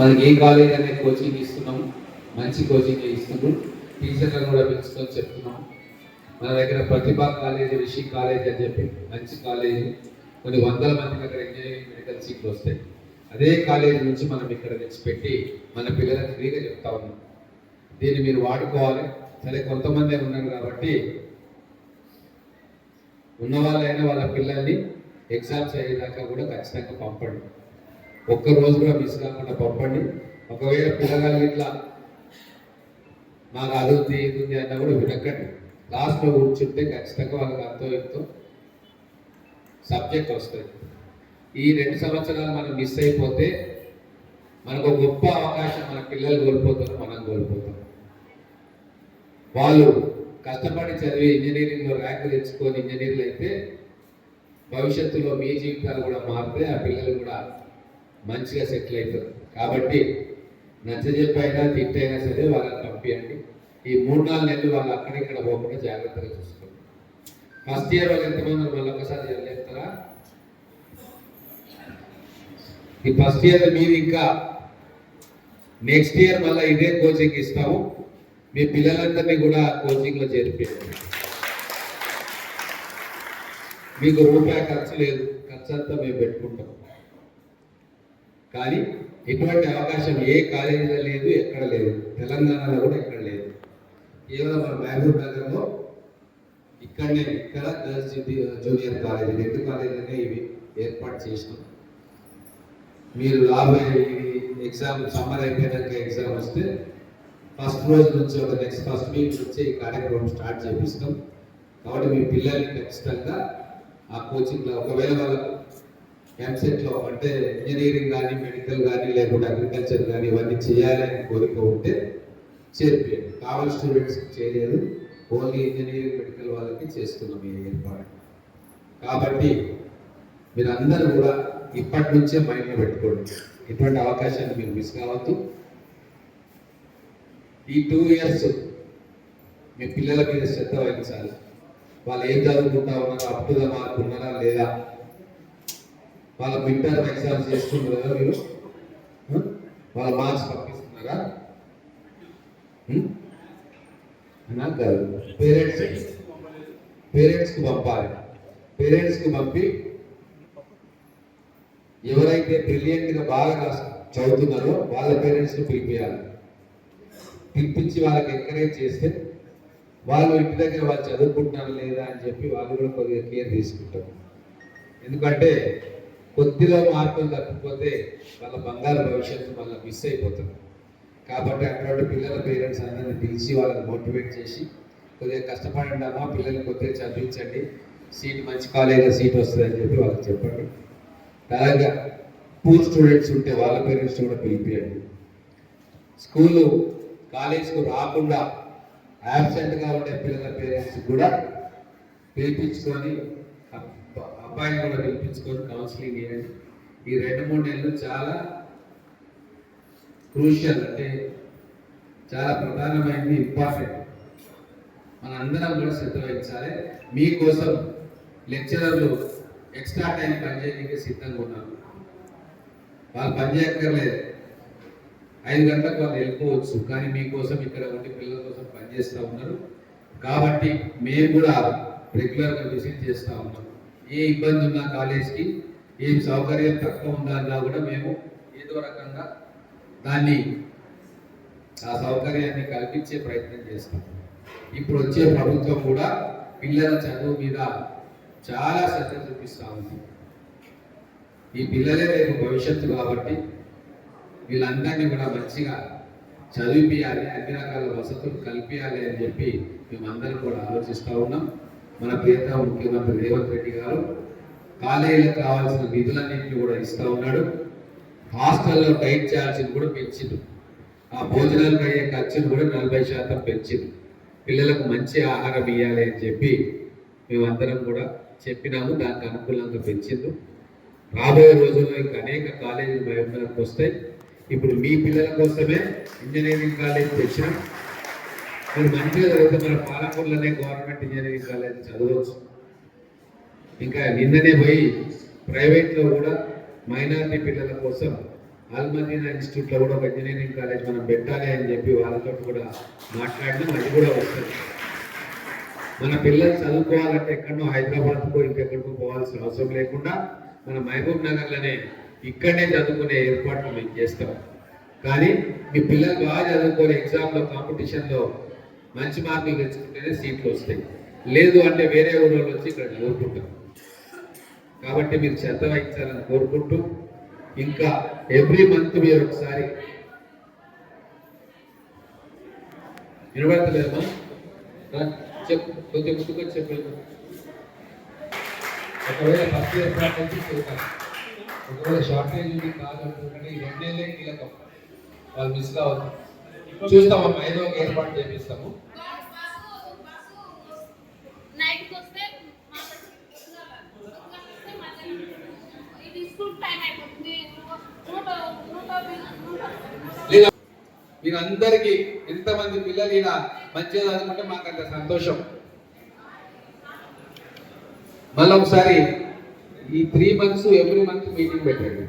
మనకి ఏం కాలేజ్ అనే కోచింగ్ ఇస్తున్నాం మంచి కోచింగ్ ఇస్తున్నాం టీచర్లను కూడా పెంచుకొని చెప్తున్నాం మన దగ్గర ప్రతిభా కాలేజ్ రిషి కాలేజ్ అని చెప్పి మంచి కాలేజ్. కొన్ని వందల మందికి అక్కడ ఇంజనీరింగ్ మెడికల్ సీట్లు వస్తాయి. అదే కాలేజ్ నుంచి మనం ఇక్కడ తెచ్చి పెట్టి మన పిల్లలకు ఫ్రీగా చెప్తా ఉన్నాం. దీన్ని మీరు వాడుకోవాలి. సరే కొంతమంది ఉన్నారు కాబట్టి ఉన్న వాళ్ళైనా వాళ్ళ పిల్లల్ని ఎగ్జామ్స్ అయ్యేదాకా కూడా ఖచ్చితంగా పంపండి. ఒక్క రోజు కూడా మిస్ కాకుండా పంపండి. ఒకవేళ పిల్లగాళ్ళు ఇట్లా మాకు అది ఉంది ఇది ఉంది అన్నా కూడా వినకండి. లాస్ట్లో కూర్చుంటే ఖచ్చితంగా వాళ్ళకి అంతో ఎంతో సబ్జెక్ట్ వస్తుంది. ఈ రెండు సంవత్సరాలు మనం మిస్ అయిపోతే మనకు ఒక గొప్ప అవకాశం మన పిల్లలు కోల్పోతారు మనం కోల్పోతాం. వాళ్ళు కష్టపడి చదివి ఇంజనీరింగ్లో ర్యాంకు తెచ్చుకొని ఇంజనీర్లు అయితే భవిష్యత్తులో మీ జీవితాలు కూడా మారితే ఆ పిల్లలు కూడా మంచిగా సెటిల్ అవుతారు. కాబట్టి నచ్చజెప్పైనా తిట్టైనా సరే వాళ్ళని పంపించండి ఈ మూడు నాలుగు నెలలు వాళ్ళు అక్కడిక్కడ పోకుండా జాగ్రత్తగా చూసుకోండి. ఫస్ట్ ఇయర్ వాళ్ళు ఎంతమంది ఉన్నారు? మళ్ళీ ఒకసారి చెప్తారా? ఈ ఫస్ట్ ఇయర్ మీరు ఇంకా నెక్స్ట్ ఇయర్ మళ్ళీ ఇదే కోచింగ్ ఇస్తాము. మీ పిల్లలందరినీ కూడా కోచింగ్లో చేర్పించండి మీకు రూపాయి ఖర్చు లేదు. ఖర్చు అంతా మేము పెట్టుకుంటాం. కానీ ఎటువంటి అవకాశం ఏ కాలేజీలో లేదు ఎక్కడ లేదు. తెలంగాణలో కూడా ఎక్కడ లేదు. కేవలం మన బెంగళూరు నగరంలో ఇక్కడనే ఇక్కడ గర్ల్స్ జూనియర్ కాలేజీ రెండు కాలేజీలనే ఇవి ఏర్పాటు చేసినాం. మీరు రాబోయే ఎగ్జామ్ సమ్మర్ అయిపోయాక ఎగ్జామ్ వస్తే ఫస్ట్ రోజు నుంచి ఒక నెక్స్ట్ ఫస్ట్ వీక్ నుంచి ఈ కార్యక్రమం స్టార్ట్ చేపిస్తాం. కాబట్టి మీ పిల్లల్ని ఖచ్చితంగా ఆ కోచింగ్లో ఒకవేళ వాళ్ళకు ఎంసెట్లో అంటే ఇంజనీరింగ్ కానీ మెడికల్ కానీ లేకుంటే అగ్రికల్చర్ కానీ ఇవన్నీ చేయాలని కోరిక ఉంటే చేర్పియండి కావాలి స్టూడెంట్స్కి చేయలేదు. ఓన్లీ ఇంజనీరింగ్ మెడికల్ వాళ్ళకి చేస్తున్నాం ఈ ఏర్పాటు. కాబట్టి మీరందరూ కూడా ఇప్పటి నుంచే మైండ్లో పెట్టుకోండి. ఇటువంటి అవకాశాన్ని మీరు మిస్ కావద్దు. ఈ టూ ఇయర్స్ మీ పిల్లల మీద శ్రద్ధ వహించాలి. వాళ్ళు ఏం చదువుకుంటా ఉన్నారో అప్ ఉన్నారా లేదా వాళ్ళ మిడ్ టర్మ్ ఎగ్జామ్స్ చేస్తున్నారు మీరు వాళ్ళ మార్క్స్ పంపిస్తున్నారా? నాకు కాదు. పేరెంట్స్ పేరెంట్స్కి పంపాలి. పేరెంట్స్కి పంపి ఎవరైతే బ్రిలియంట్గా బాగా చదువుతున్నారో వాళ్ళ పేరెంట్స్ని పిలిపించాలి పిలిపించి వాళ్ళకి ఎంకరేజ్ చేస్తే వాళ్ళు ఇంటి దగ్గర వాళ్ళు చదువుకుంటున్నారు లేదా అని చెప్పి వాళ్ళు కూడా కొద్దిగా కేర్ తీసుకుంటారు. ఎందుకంటే కొద్దిగా మార్కులు తప్పిపోతే వాళ్ళ బంగారు భవిష్యత్తు మళ్ళీ మిస్ అయిపోతుంది. కాబట్టి అటువంటి పిల్లల పేరెంట్స్ అందరిని పిలిచి వాళ్ళని మోటివేట్ చేసి కొద్దిగా కష్టపడండి అమ్మా పిల్లల్ని కొద్దిగా చదివించండి. సీట్ మంచి కాలేజీలో సీట్ వస్తుందని చెప్పి వాళ్ళకి చెప్పండి. అలాగే పూర్ స్టూడెంట్స్ ఉంటే వాళ్ళ పేరెంట్స్ కూడా పిలిపియండి. స్కూలు కాలేజ్కు రాకుండా యాబ్సెంట్గా ఉండే పిల్లల పేరెంట్స్ కూడా పిలిపించుకొని అబ్బాయి కూడా పిలిపించుకొని కౌన్సిలింగ్ చేయండి ఈ రెండు మూడు నెలలు చాలా క్రూషియల్ అంటే చాలా ప్రధానమైనది ఇంపార్టెంట్ మన అందరం కూడా శ్రద్ధ వహించాలి మీకోసం లెక్చరర్లు ఎక్స్ట్రా టైం పనిచేయడానికి సిద్ధంగా ఉన్నారు. వాళ్ళు పనిచేయక్కర్లేదు ఐదు గంటలకు వాళ్ళు వెళ్ళిపోవచ్చు కానీ మీకోసం ఇక్కడ ఉండి పిల్లల కోసం పనిచేస్తూ ఉన్నారు. కాబట్టి మేము కూడా రెగ్యులర్గా విజిట్ చేస్తూ ఉన్నాం. ఏ ఇబ్బంది ఉన్నా కాలేజ్కి ఏం సౌకర్యం తక్కువ ఉండాలన్నా కూడా మేము ఏదో రకంగా దాన్ని ఆ సౌకర్యాన్ని కల్పించే ప్రయత్నం చేస్తాం. ఇప్పుడు వచ్చే ప్రభుత్వం కూడా పిల్లల చదువు మీద చాలా శ్రద్ధ చూపిస్తూ ఉంది. ఈ పిల్లలే రేపు భవిష్యత్తు కాబట్టి వీళ్ళందరినీ కూడా మంచిగా చదివిపియాలి అన్ని రకాల వసతులు కల్పించాలి అని చెప్పి మేమందరం కూడా ఆలోచిస్తూ ఉన్నాం. మన ప్రియత ముఖ్యమంత్రి రేవంత్ రెడ్డి గారు కాలేజీలకు కావాల్సిన నిధులన్నింటినీ కూడా ఇస్తూ ఉన్నాడు. హాస్టల్లో డైట్ ఛార్జీని కూడా పెంచిండు. ఆ భోజనాలకు అయ్యే ఖర్చును కూడా నలభై శాతం పెంచింది పిల్లలకు మంచి ఆహారం ఇవ్వాలి అని చెప్పి మేమందరం కూడా చెప్పినాము. దానికి అనుకూలంగా పెంచిండు. రాబోయే రోజుల్లో ఇంకా అనేక కాలేజీలు మహబూబ్నగర్కి వస్తాయి. ఇప్పుడు మీ పిల్లల కోసమే ఇంజనీరింగ్ కాలేజ్ తెచ్చినాం. మీరు మంచిగా చదివితే మన పాలకొల్లోనే గవర్నమెంట్ ఇంజనీరింగ్ కాలేజ్ చదవచ్చు. ఇంకా నిన్ననే పోయి ప్రైవేట్లో కూడా మైనారిటీ పిల్లల కోసం ఆల్మదీనా ఇన్స్టిట్యూట్లో కూడా ఒక ఇంజనీరింగ్ కాలేజ్ మనం పెట్టాలి అని చెప్పి వాళ్ళతో కూడా మాట్లాడినాం. అది కూడా వస్తుంది. మన పిల్లలు చదువుకోవాలంటే ఎక్కడో హైదరాబాద్కో ఇంకెక్కడికో పోవాల్సిన అవసరం లేకుండా మన మహబూబ్ నగర్లోనే ఇక్కడనే చదువుకునే ఏర్పాట్లు మేము చేస్తాం. కానీ మీ పిల్లలు బాగా చదువుకొని ఎగ్జామ్లో కాంపిటీషన్లో మంచి మార్కులు తెచ్చుకుంటేనే సీట్లు వస్తాయి. లేదు అంటే వేరే ఊళ్ళో వచ్చి ఇక్కడ కోరుకుంటారు. కాబట్టి మీరు శ్రద్ధ వహించాలని కోరుకుంటూ ఇంకా ఎవ్రీ మంత్ మీరు ఒకసారి వినబడతలేదమ్మా రా, చెప్పు కొంచెం ముందుకు చెప్పు. ఒకవేళ ఫస్ట్ ఇయర్ ప్రాక్టీస్ చేస్తాను ఒకవేళ షార్టేజ్ ఉంది కాదు అనుకుంటే ఈ రెండేళ్ళే కీలకం. వాళ్ళు మిస్ కావద్దు. చూస్తామమ్మా ఏదో ఒక ఏర్పాటు చేపిస్తాము. లేదా మీరందరికీ ఎంతమంది పిల్లలు ఇలా మంచిగా చదువుకుంటే మాకు అంత సంతోషం. మళ్ళీ ఒకసారి ఈ three months every month meeting పెట్టండి.